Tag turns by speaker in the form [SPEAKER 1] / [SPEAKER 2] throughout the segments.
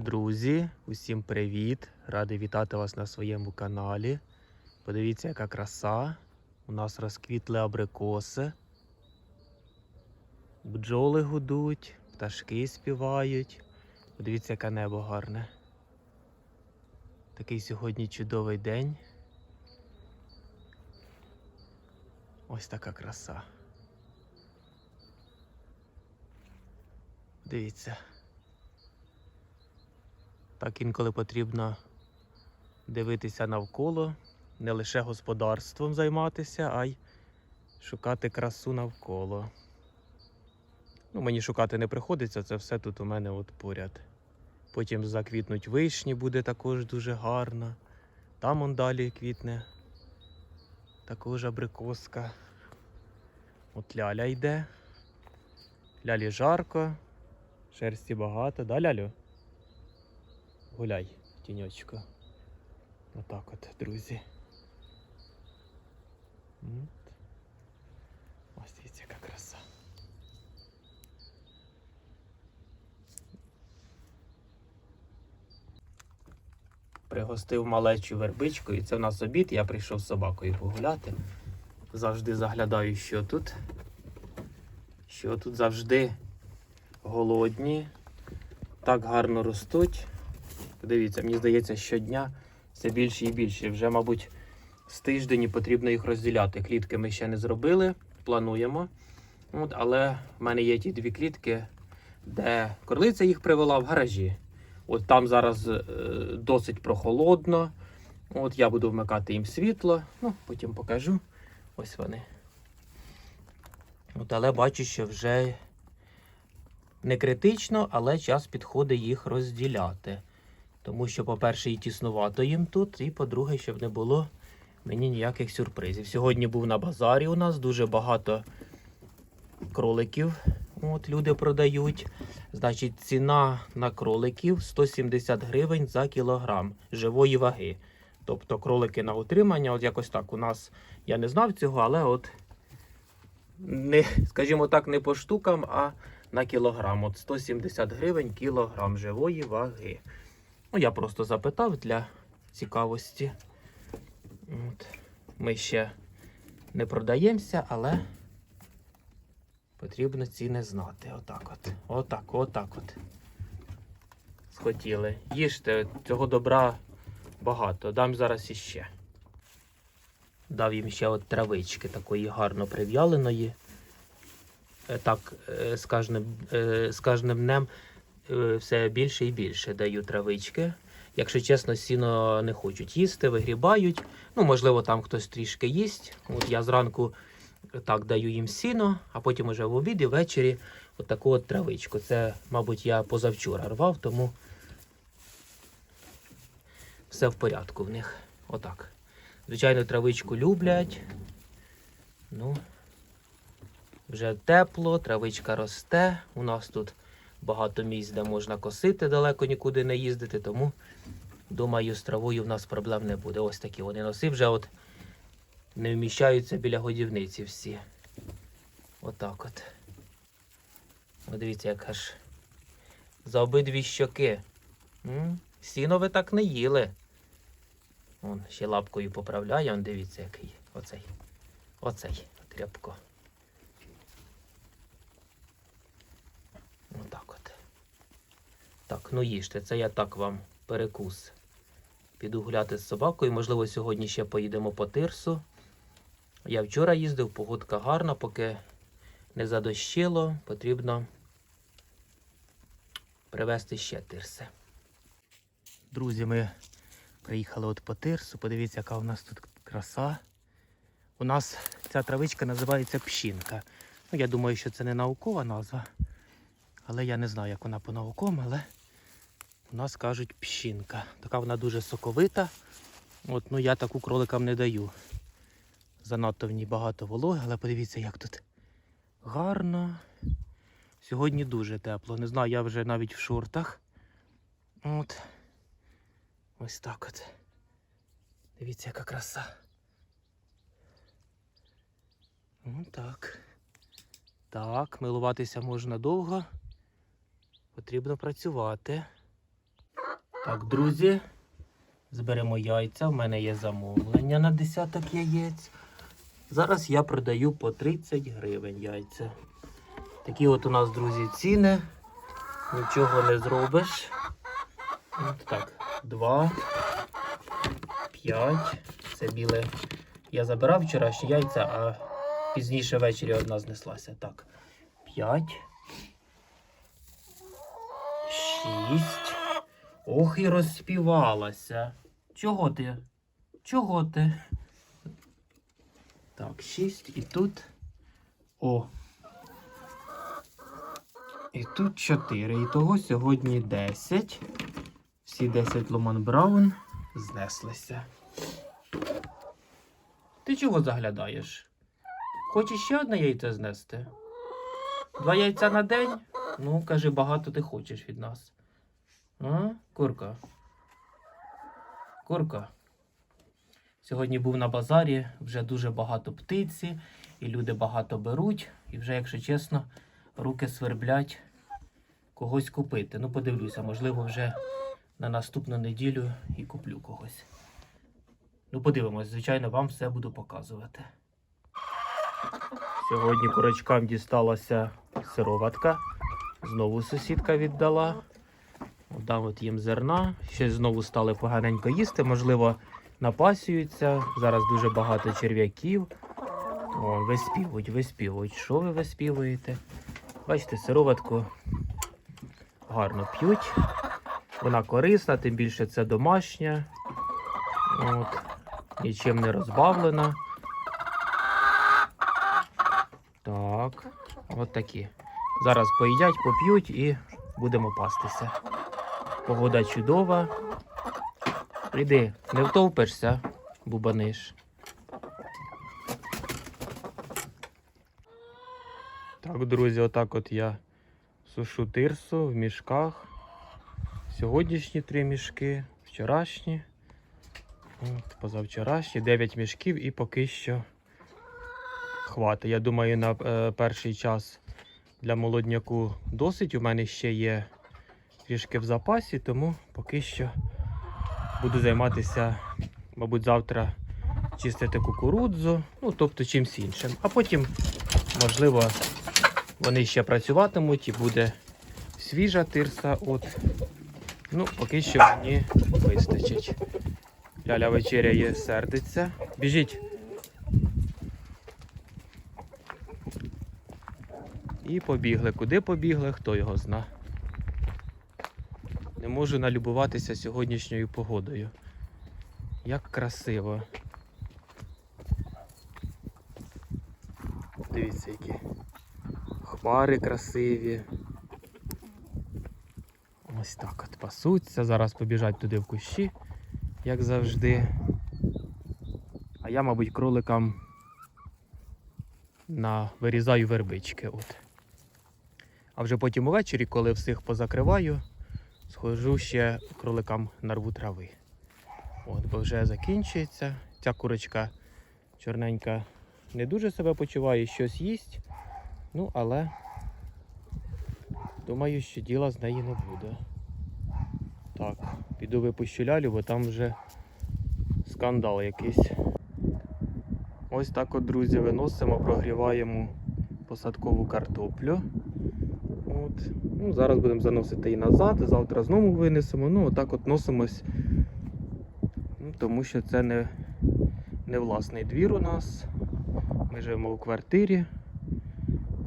[SPEAKER 1] Друзі, усім привіт! Радий вітати вас на своєму каналі. Подивіться, яка краса. У нас розквітли абрикоси. Бджоли гудуть, пташки співають. Подивіться, яке небо гарне. Такий сьогодні чудовий день. Ось така краса. Дивіться. Так інколи потрібно дивитися навколо, не лише господарством займатися, а й шукати красу навколо. Ну, мені шукати не приходиться, це все тут у мене от поряд. Потім заквітнуть вишні, буде також дуже гарно. Там он далі квітне. Також абрикоска. От ляля йде. Лялі жарко, шерсті багато, да, лялю? Гуляй, тіньочку. Отак от, друзі. От. Ось дивіться, яка краса. Пригостив малечу вербичкою. Це в нас обід, я прийшов з собакою погуляти. Завжди заглядаю, що тут. Що тут завжди голодні, так гарно ростуть. Подивіться, мені здається, щодня все більше і більше. Вже, мабуть, з тиждень потрібно їх розділяти. Клітки ми ще не зробили, плануємо. От, але в мене є ті дві клітки, де корлиця їх привела в гаражі. От там зараз е, досить прохолодно. От я буду вмикати їм світло, ну, потім покажу. Ось вони. От, але бачу, що вже не критично, але час підходить їх розділяти. Тому що, по-перше, і тіснувато їм тут, і по-друге, щоб не було мені ніяких сюрпризів. Сьогодні був на базарі у нас дуже багато кроликів. От люди продають. Значить, ціна на кроликів 170 гривень за кілограм живої ваги. Тобто кролики на утримання, от якось так. У нас я не знав цього, але от не, скажімо так, не по штукам, а на кілограм. От 170 гривень кілограм живої ваги. Ну, я просто запитав для цікавості. От. Ми ще не продаємося, але потрібно ціни знати. Отак от. Отак, отак от. Схотіли. Їжте, цього добра багато. Дам зараз іще. Дав їм ще от травички такої гарно прив'яленої. Е, Так, е, з кожним, е, з кожним днем все більше і більше даю травички. Якщо чесно, сіно не хочуть їсти, вигрібають. Ну, можливо, там хтось трішки їсть. От я зранку так даю їм сіно, а потім уже в обід і ввечері от таку от травичку. Це, мабуть, я позавчора рвав, тому все в порядку в них. Отак. Звичайно, травичку люблять. Ну, вже тепло, травичка росте. У нас тут багато місць, де можна косити, далеко нікуди не їздити, тому думаю, з травою в нас проблем не буде. Ось такі вони носи вже от не вміщаються біля годівниці всі. Отак от. От дивіться, яка ж за обидві щоки. М? Сіно ви так не їли. Вон ще лапкою поправляє, он дивіться, який. Оцей. Оцей тряпко. Отак от. Так, ну їжте, це я так вам перекус. Піду гуляти з собакою. Можливо, сьогодні ще поїдемо по тирсу. Я вчора їздив, погодка гарна, поки не задощило, потрібно привезти ще тирси. Друзі, ми приїхали от по тирсу. Подивіться, яка у нас тут краса. У нас ця травичка називається пщінка. Ну, я думаю, що це не наукова назва. Але я не знаю, як вона по наукам, але у нас кажуть пщінка. Така вона дуже соковита. От, ну я таку кроликам не даю. Занадто в ній багато вологи, але подивіться, як тут гарно. Сьогодні дуже тепло. Не знаю, я вже навіть в шортах. От. Ось так от. Дивіться, яка краса. Ну так. Так, милуватися можна довго. Потрібно працювати. Так, друзі, зберемо яйця. У мене є замовлення на десяток яєць. Зараз я продаю по 30 гривень яйця. Такі от у нас, друзі, ціни. Нічого не зробиш. От так, два, п'ять. Це біле. Я забирав вчорашні яйця, а пізніше ввечері одна знеслася. Так. П'ять. Шість. Ох, і розспівалася. Чого ти? Чого ти? Так, шість. І тут. О. І тут 4. І того сьогодні 10. Всі 10 Ломан Браун знеслися. Ти чого заглядаєш? Хочеш ще одне яйце знести? Два яйця на день? Ну, кажи, багато ти хочеш від нас. А? Курка. Курка. Сьогодні був на базарі, вже дуже багато птиці, і люди багато беруть. І вже, якщо чесно, руки сверблять когось купити. Ну, подивлюся, можливо, вже на наступну неділю і куплю когось. Ну, подивимось, звичайно, вам все буду показувати. Сьогодні курочкам дісталася сироватка. Знову сусідка віддала. Дам от їм зерна. Щось знову стали поганенько їсти. Можливо, напасюються. Зараз дуже багато черв'яків. О, виспівують, виспівують. Що ви виспівуєте? Бачите, сироватку гарно п'ють. Вона корисна, тим більше це домашня. От. Нічим не розбавлена. Так, от такі. Зараз поїдять, поп'ють і будемо пастися. Погода чудова. Іди, не втовпишся, бубаниш. Так, друзі, отак от я сушу тирсу в мішках. Сьогоднішні три мішки, вчорашні, от, позавчорашні, 9 мішків і поки що хватить. Я думаю, на е, перший час для молодняку досить. У мене ще є трішки в запасі, тому поки що буду займатися, мабуть, завтра чистити кукурудзу, ну тобто чимсь іншим. А потім, можливо, вони ще працюватимуть і буде свіжа тирса. От. Ну, поки що мені вистачить. Ляля вечеряє, сердиться. Біжіть. І побігли. Куди побігли, хто його зна. Не можу налюбуватися сьогоднішньою погодою. Як красиво. Дивіться, які хмари красиві. Ось так от пасуться. Зараз побіжать туди в кущі, як завжди. А я, мабуть, кроликам на вирізаю вербички. От. А вже потім увечері, коли всіх позакриваю, схожу ще кроликам нарву трави. От, бо вже закінчується. Ця курочка чорненька не дуже себе почуває, щось їсть. Ну, але думаю, що діла з неї не буде. Так, піду випущу лялю, бо там вже скандал якийсь. Ось так от, друзі, виносимо, прогріваємо посадкову картоплю. От. Ну, зараз будемо заносити її назад, завтра знову винесемо. Ну, отак от носимось. Ну, тому що це не, не власний двір у нас. Ми живемо у квартирі,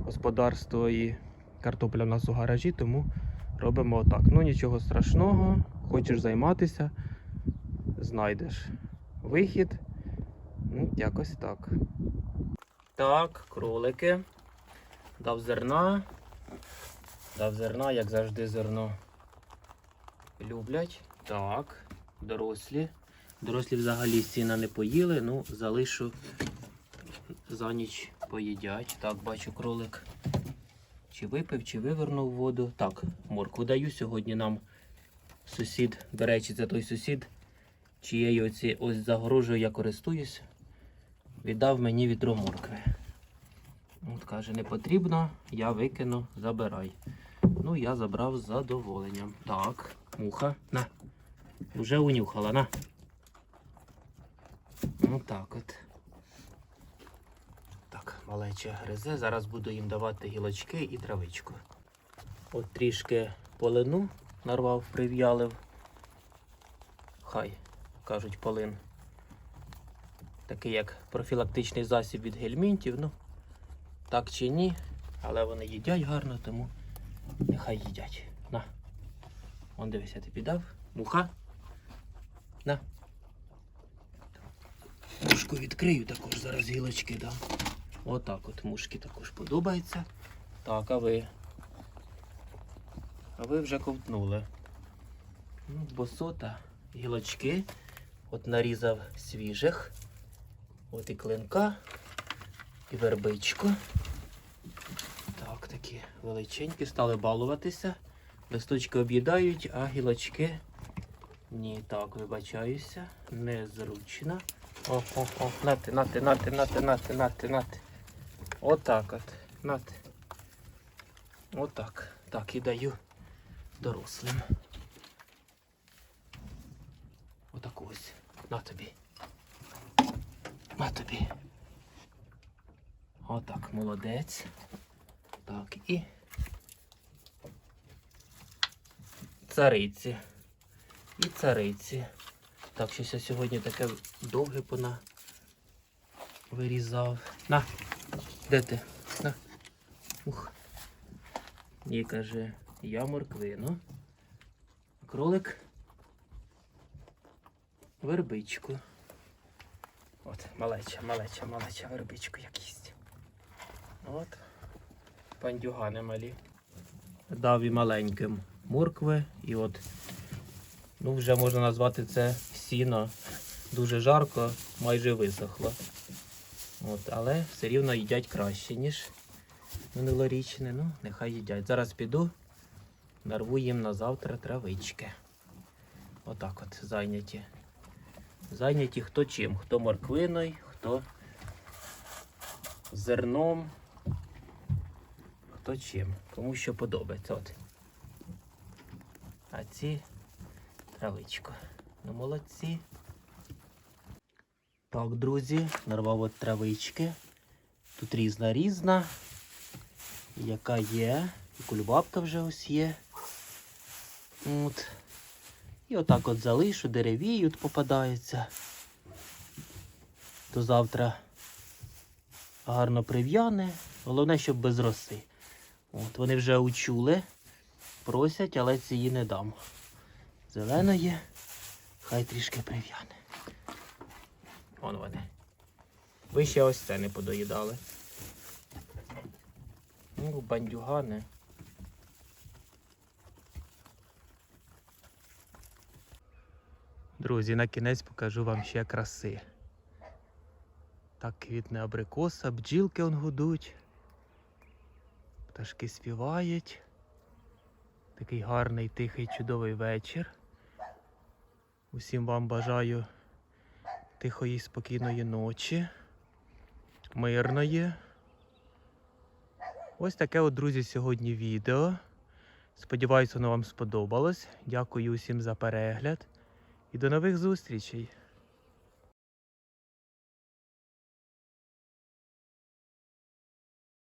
[SPEAKER 1] господарство і картопля в нас у гаражі, тому робимо отак. Ну нічого страшного, хочеш займатися, знайдеш вихід. Ну, якось так. Так, кролики. Дав зерна. Дав зерна, як завжди, зерно люблять. Так, дорослі. Дорослі взагалі сіна не поїли, ну залишу за ніч поїдять. Так, бачу кролик. Чи випив, чи вивернув воду. Так, моркву даю. Сьогодні нам сусід, до речі, це той сусід, чиєю оці ось загорожею я користуюсь, віддав мені відро моркви. От каже, не потрібно, я викину, забирай. Ну, я забрав з задоволенням. Так, муха, на, Уже унюхала, на. Ну так от. Так, малеча гризе. Зараз буду їм давати гілочки і травичку. От трішки полину нарвав, прив'ялив. Хай, кажуть, полин. Такий як профілактичний засіб від гельмінтів. Ну, так чи ні, але вони їдять гарно, тому нехай їдять. На. Он дивися, ти піддав. Муха. На. Мушку відкрию, також зараз гілочки дам. Отак от мушки також подобається. Так, а ви. А ви вже ковтнули. Ну, босота, гілочки. От нарізав свіжих. От і клинка, і вербичку. Так, такі величенькі, стали балуватися. Листочки об'їдають, а гілочки. Ні, так, вибачаюся. Незручно. О, о, о, нати, нати, нати, нати, нати, нати, нати. Отак от. Нати. Отак. Так, і даю дорослим. Отак ось. На тобі. На тобі. Отак, молодець. Так, і цариці. І цариці. Так, щось я сьогодні таке довге пона вирізав. На, де ти? На. Ух. І каже, я морквину. Кролик. Вербичку. От, малеча, малеча, малеча, вербичку як їсть. От. Пандюгани малі. Дав і маленьким моркви. І от, ну вже можна назвати це сіно. Дуже жарко, майже висохло. От, але все рівно їдять краще, ніж минулорічне. Ну, нехай їдять. Зараз піду, нарву їм на завтра травички. Отак от зайняті. Зайняті хто чим, хто морквиною, хто зерном, хто чим, кому що подобається. От. А ці травичку. Ну, молодці. Так, друзі, нарвав от травички. Тут різна різна. Яка є. І кульбабка вже ось є. От. І отак от залишу, деревіють попадається. До завтра гарно прив'яне. Головне, щоб без роси. От, вони вже учули, просять, але цієї не дам. Зеленої, хай трішки прив'яне. Вон вони. Ви ще ось це не подоїдали. Ну, бандюгани. Друзі, на кінець покажу вам ще краси. Так квітне абрикоса, бджілки он гудуть. Пташки співають. Такий гарний, тихий, чудовий вечір. Усім вам бажаю тихої, спокійної ночі, мирної. Ось таке от, друзі, сьогодні відео. Сподіваюсь, воно вам сподобалось. Дякую усім за перегляд і до нових зустрічей!